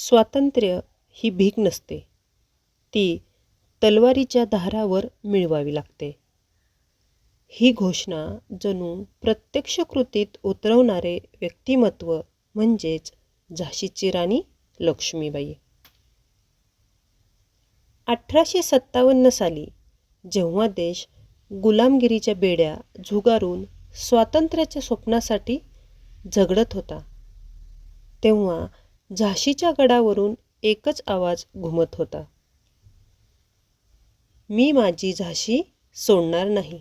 स्वातंत्र्य ही भीक नसते. ती तलवारीच्या धारावर मिळवावी लागते. ही घोषणा जणू प्रत्यक्ष कृतीत उतरवणारे व्यक्तिमत्व म्हणजेच झाशीची राणी लक्ष्मीबाई. अठराशे सत्तावन्न साली जेव्हा देश गुलामगिरीच्या बेड्या झुगारून स्वातंत्र्याच्या स्वप्नासाठी झगडत होता तेव्हा झाशीच्या गडावरून एकच आवाज घुमत होता. मी माझी झाशी सोडणार नाही.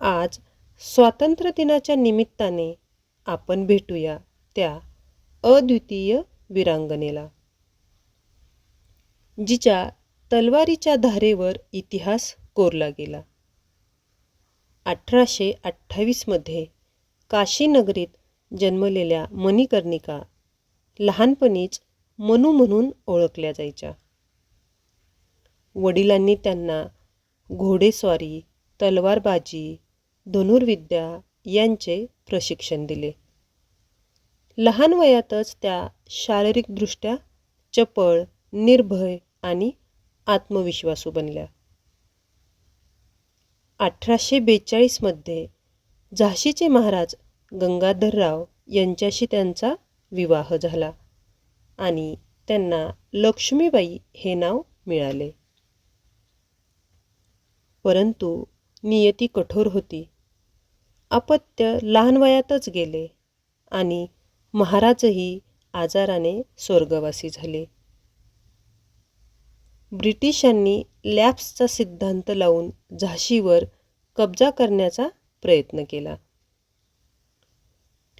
आज स्वातंत्र्य दिनाच्या निमित्ताने आपण भेटूया त्या अद्वितीय वीरांगनेला जिच्या तलवारीच्या धारेवर इतिहास कोरला गेला. अठराशे अठ्ठावीसमध्ये काशीनगरीत जन्मलेल्या मणिकर्णिका लहानपणीच मनू म्हणून ओळखल्या जायच्या. वडिलांनी त्यांना घोडेस्वारी तलवारबाजी धनुर्विद्या यांचे प्रशिक्षण दिले. लहान वयातच त्या शारीरिकदृष्ट्या चपळ निर्भय आणि आत्मविश्वासू बनल्या. अठराशे बेचाळीसमध्ये झाशीचे महाराज गंगाधरराव यांच्याशी त्यांचा विवाह झाला आणि त्यांना लक्ष्मीबाई हे नाव मिळाले. परंतु नियती कठोर होती. अपत्य लहान वयातच गेले आणि महाराजही आजाराने स्वर्गवासी झाले. ब्रिटिशांनी लॅप्सचा सिद्धांत लावून झाशीवर कब्जा करण्याचा प्रयत्न केला.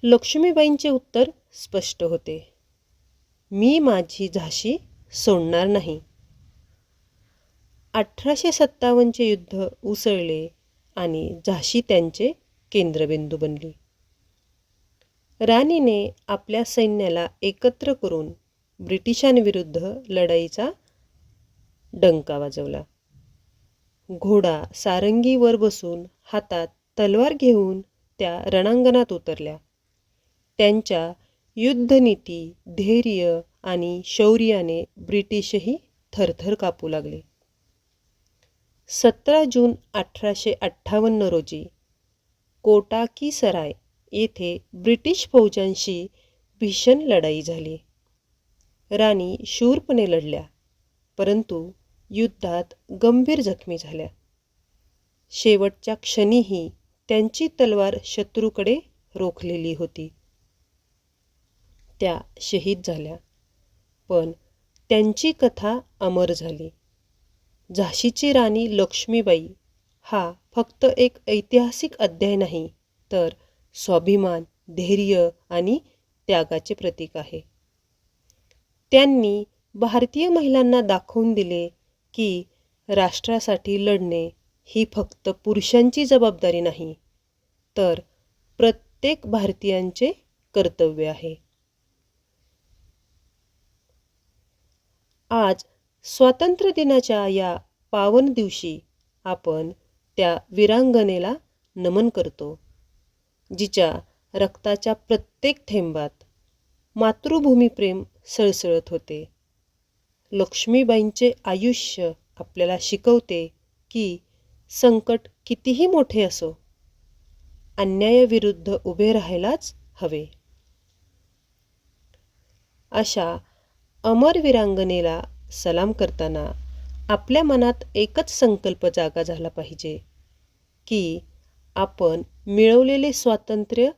लक्ष्मीबाईंचे उत्तर स्पष्ट होते. मी माझी झाशी सोडणार नाही. अठराशे सत्तावन्नचे युद्ध उसळले आणि झाशी त्यांचे केंद्रबिंदू बनली. राणीने आपल्या सैन्याला एकत्र करून ब्रिटिशांविरुद्ध लढाईचा डंका वाजवला. घोडा सारंगीवर बसून हातात तलवार घेऊन त्या रणांगणात उतरल्या. त्यांच्या युद्धनीती धैर्य आणि शौर्याने ब्रिटिशही थरथर कापू लागले. सतरा जून अठराशे अठ्ठावन्न रोजी कोटाकी सराय येथे ब्रिटिश फौजांशी भीषण लढाई झाली. राणी शूरपणे लढल्या परंतु युद्धात गंभीर जखमी झाल्या. शेवटच्या क्षणीही त्यांची तलवार शत्रूकडे रोखलेली होती. त्या शहीद झाल्या. पण त्यांची कथा अमर झाली. झाशीची राणी लक्ष्मीबाई हा फक्त एक ऐतिहासिक अध्याय नाही तर स्वाभिमान धैर्य आणि त्यागाचे प्रतीक आहे. त्यांनी भारतीय महिलांना दाखवून दिले की राष्ट्रासाठी लढणे ही फक्त पुरुषांची जबाबदारी नाही तर प्रत्येक भारतीयांचे कर्तव्य आहे. आज स्वातंत्र्य दिनाच्या या पावन दिवशी आपण त्या वीरांगनेला नमन करतो जिच्या रक्ताच्या प्रत्येक थेंबात मातृभूमीप्रेम सळसळत होते. लक्ष्मीबाईंचे आयुष्य आपल्याला शिकवते की संकट कितीही मोठे असो अन्यायाविरुद्ध उभे राहायलाच हवे. अशा अमर वीरांगनेला सलाम करताना आपल्या मनात एकच संकल्प जागा झाला पाहिजे की आपण मिळवलेले स्वातंत्र्य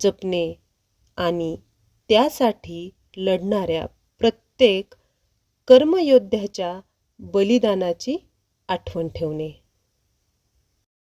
जपणे आणि त्यासाठी लढणाऱ्या प्रत्येक कर्मयोद्ध्याच्या बलिदानाची आठवण ठेवणे.